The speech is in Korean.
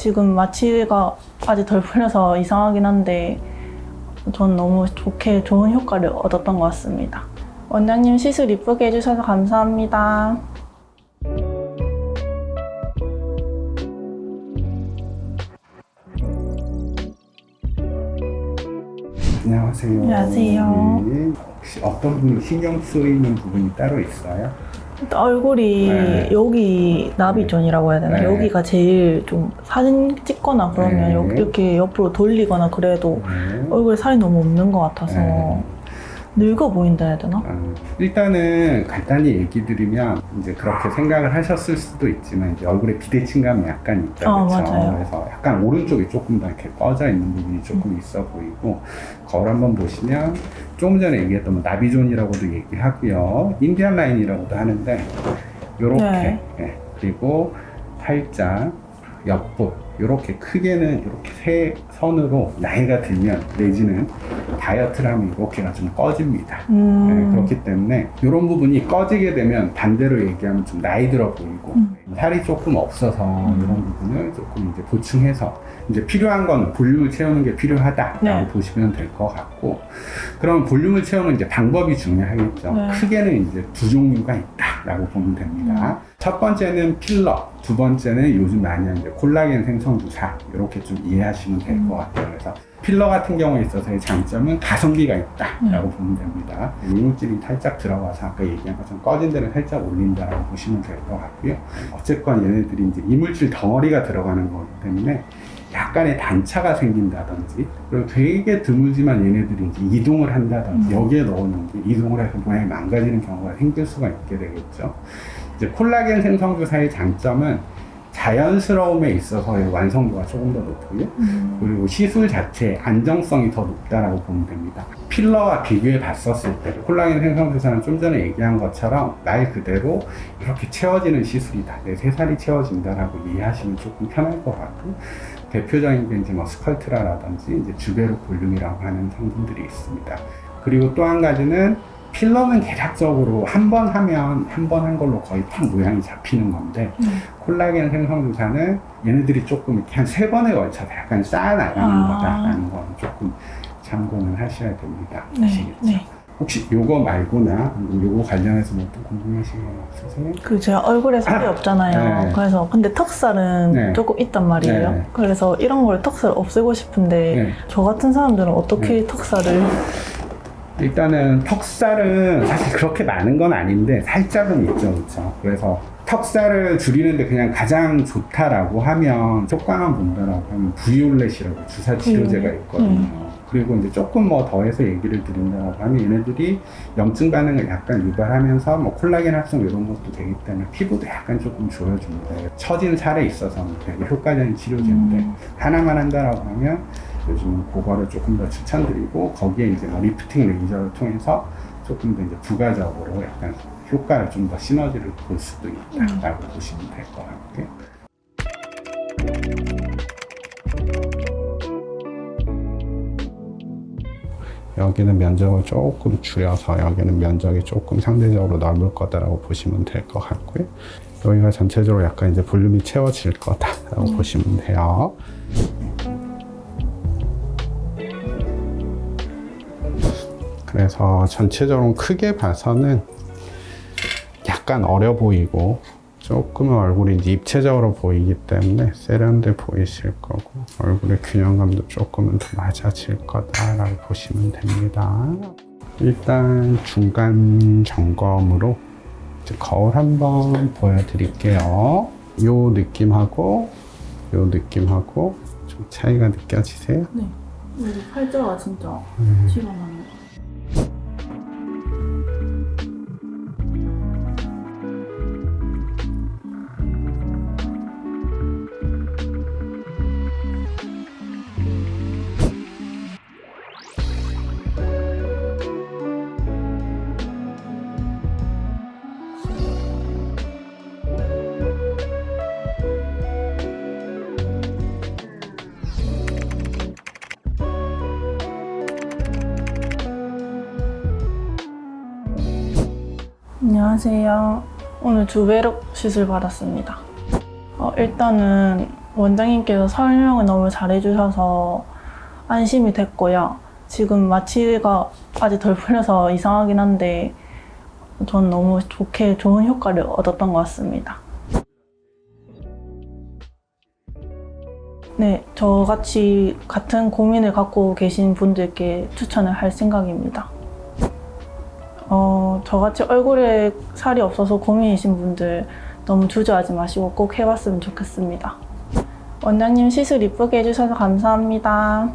지금 마취가 아직 덜 풀려서 이상하긴 한데 전 너무 좋게 좋은 효과를 얻었던 것 같습니다. 원장님 시술 이쁘게 해주셔서 감사합니다. 안녕하세요. 안녕하세요. 네. 혹시 어떤 부분 신경 쓰이는 부분이 따로 있어요? 얼굴이 네. 여기 나비존이라고 해야 되나? 네. 여기가 제일 좀 사진 찍거나 그러면 네. 여기 이렇게 옆으로 돌리거나 그래도 네. 얼굴에 살이 너무 없는 것 같아서 네. 늙어 보인다 해야 되나? 아, 일단은 간단히 얘기 드리면 이제 그렇게 생각을 하셨을 수도 있지만 이제 얼굴에 비대칭 감이 약간 있다 아, 그렇죠. 맞아요. 그래서 약간 오른쪽이 조금 더 이렇게 꺼져 있는 부분이 조금 음. 있어 보이고 거울 한번 보시면 조금 전에 얘기했던 뭐 나비존이라고도 얘기하고요, 인디안 라인이라고도 하는데 요렇게 네. 예, 그리고 살짝 옆부 이렇게 크게는 이렇게 세 선으로 나이가 들면 내지는 다이어트를 하면 이렇게가 좀 꺼집니다. 네, 음, 그렇기 때문에 이런 부분이 꺼지게 되면 반대로 얘기하면 좀 나이 들어 보이고 음. 살이 조금 없어서 음. 이런 부분을 조금 이제 보충해서 이제 필요한 건 볼륨을 채우는 게 필요하다라고 네. 보시면 될 것 같고 그럼 볼륨을 채우는 이제 방법이 중요하겠죠. 네. 크게는 이제 두 종류가 있다 라고 보면 됩니다. 음. 첫 번째는 필러, 두 번째는 요즘 많이 하는 콜라겐 생성 주사 이렇게 좀 이해하시면 될것 음. 같아요. 그래서 필러 같은 경우에 있어서의 장점은 가성비가 있다라고 음. 보면 됩니다. 이물질이 살짝 들어가서 아까 얘기한 것처럼 꺼진 데를 살짝 올린다라고 보시면 될 것 같고요. 어쨌건 얘네들이 이제 이물질 덩어리가 들어가는 거기 때문에 약간의 단차가 생긴다든지 그리고 되게 드물지만 얘네들이 이제 이동을 한다든지 음. 여기에 넣어놓은 게 이동을 해서 모양이 망가지는 경우가 생길 수가 있게 되겠죠. 이제 콜라겐 생성주사의 장점은 자연스러움에 있어서의 완성도가 조금 더 높고요. 음, 그리고 시술 자체의 안정성이 더 높다라고 보면 됩니다. 필러와 비교해 봤었을 때 콜라겐 생성주사는 좀 전에 얘기한 것처럼 말 그대로 이렇게 채워지는 시술이다. 내 새살이 채워진다라고 이해하시면 조금 편할 것 같고 대표적인 게 이제 뭐 스컬트라라든지 이제 주베르 볼륨이라고 하는 성분들이 있습니다. 그리고 또 한 가지는 필러는 대략적으로 한 번 하면 한 번 한 걸로 거의 딱 모양이 잡히는 건데 음. 콜라겐 생성주사는 얘네들이 조금 이렇게 한 세 번에 걸쳐서 약간 쌓아나가는 아. 거다라는 건 조금 참고는 하셔야 됩니다. 네, 아시겠죠? 네. 혹시 요거 말고나 요거 관련해서 뭐또 궁금하신 건 없으세요? 그 제가 얼굴에 살이 아, 없잖아요. 네. 그래서 근데 턱살은 네. 조금 있단 말이에요. 네. 그래서 이런 걸 턱살 없애고 싶은데 네. 저 같은 사람들은 어떻게 네. 턱살을 일단은 턱살은 사실 그렇게 많은 건 아닌데 살짝은 있죠, 그렇죠? 그래서 턱살을 줄이는데 그냥 가장 좋다라고 하면 효과만 본다라고 하면 부이올렛이라고 주사 치료제가 음. 있거든요. 그리고 이제 조금 뭐 더해서 얘기를 드린다고 하면 얘네들이 염증 반응을 약간 유발하면서 뭐 콜라겐 합성 이런 것도 되기 때문에 피부도 약간 조금 조여줍니다. 처진 살에 있어서는 되게 효과적인 치료제인데 음. 하나만 한다라고 하면 요즘은 그거를 조금 더 추천드리고 거기에 이제 뭐 리프팅 레이저를 통해서 조금 더 이제 부가적으로 약간 효과를 좀 더 시너지를 볼 수도 있다라고 보시면 될 것 같고요. 여기는 면적을 조금 줄여서 여기는 면적이 조금 상대적으로 넓을 거다라고 보시면 될 것 같고요. 여기가 전체적으로 약간 이제 볼륨이 채워질 거다라고 보시면 돼요. 그래서 전체적으로 크게 봐서는 약간 어려 보이고 조금은 얼굴이 입체적으로 보이기 때문에 세련돼 보이실 거고 얼굴의 균형감도 조금은 더 맞아질 거다라고 보시면 됩니다. 일단 중간 점검으로 이제 거울 한번 보여드릴게요. 요 느낌하고 요 느낌하고 좀 차이가 느껴지세요? 네. 여기 팔자가 진짜 음. 티가 나는 안녕하세요. 오늘 주베륵 시술 받았습니다. 어, 일단은 원장님께서 설명을 너무 잘해주셔서 안심이 됐고요. 지금 마취가 아직 덜 풀려서 이상하긴 한데 전 너무 좋게 좋은 효과를 얻었던 것 같습니다. 네, 저같이 같은 고민을 갖고 계신 분들께 추천을 할 생각입니다. 어, 저같이 얼굴에 살이 없어서 고민이신 분들 너무 주저하지 마시고 꼭 해봤으면 좋겠습니다. 원장님 시술 이쁘게 해주셔서 감사합니다.